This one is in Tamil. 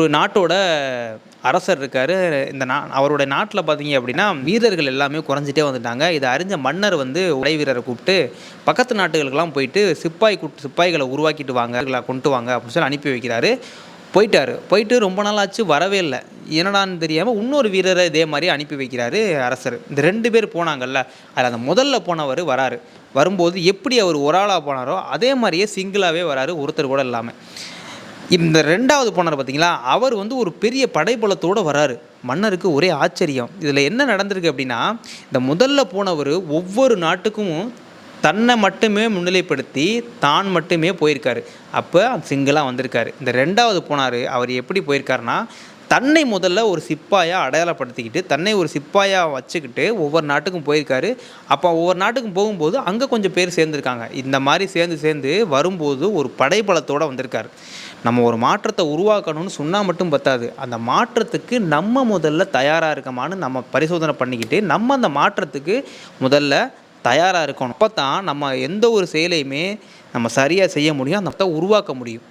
ஒரு நாட்டோட அரசர் இருக்கார். இந்த நா அவருடைய நாட்டில் பார்த்தீங்க அப்படின்னா வீரர்கள் எல்லாமே குறைஞ்சிட்டே வந்துட்டாங்க. இதை அறிஞ்ச மன்னர் வந்து உடை வீரரை கூப்பிட்டு பக்கத்து நாட்டுகளுக்கெல்லாம் போயிட்டு சிப்பாய் கூட்டு சிப்பாய்களை உருவாக்கிட்டு வாங்க கொண்டு வாங்க அப்படின்னு சொல்லி அனுப்பி வைக்கிறாரு. போயிட்டார். போயிட்டு ரொம்ப நாள் ஆச்சு வரவே இல்லை. என்னடான்னு தெரியாமல் இன்னொரு வீரரை இதே மாதிரி அனுப்பி வைக்கிறாரு அரசர். இந்த ரெண்டு பேர் போனாங்கல்ல அதில் அந்த முதல்ல போனவர் வராரு. வரும்போது எப்படி அவர் ஒரு ஆளாக போனாரோ அதே மாதிரியே சிங்கிளாகவே வராரு ஒருத்தர் கூட இல்லாமல் இந்த ரெண்டாவது போனார் பார்த்தீங்களா? அவர் வந்து ஒரு பெரிய படைபலத்தோடு வராரு. மன்னருக்கு ஒரே ஆச்சரியம். இதில் என்ன நடந்திருக்கு அப்படின்னா இந்த முதல்ல போனவர் ஒவ்வொரு நாட்டுக்கும் தன்னை மட்டுமே முன்னிலைப்படுத்தி தான் மட்டுமே போயிருக்காரு. அப்போ சிங்கிளாக வந்திருக்காரு. இந்த ரெண்டாவது போனார் அவர் எப்படி போயிருக்காருன்னா தன்னை முதல்ல ஒரு சிப்பாயாக அடையாளப்படுத்திக்கிட்டு தன்னை ஒரு சிப்பாயாக வச்சுக்கிட்டு ஒவ்வொரு நாட்டுக்கும் போயிருக்காரு. அப்போ ஒவ்வொரு நாட்டுக்கும் போகும்போது அங்கே கொஞ்சம் பேர் சேர்ந்துருக்காங்க. இந்த மாதிரி சேர்ந்து சேர்ந்து வரும்போது ஒரு படைபலத்தோடு வந்திருக்காரு. நம்ம ஒரு மாற்றத்தை உருவாக்கணும்னு சொன்னால் மட்டும் பத்தாது. அந்த மாற்றத்துக்கு நம்ம முதல்ல தயாராக இருக்கமான்னு நம்ம பரிசோதனை பண்ணிக்கிட்டு நம்ம அந்த மாற்றத்துக்கு முதல்ல தயாராக இருக்கணும். அப்போ தான் நம்ம எந்த ஒரு செயலையுமே நம்ம சரியாக செய்ய முடியும். அந்த உருவாக்க முடியும்.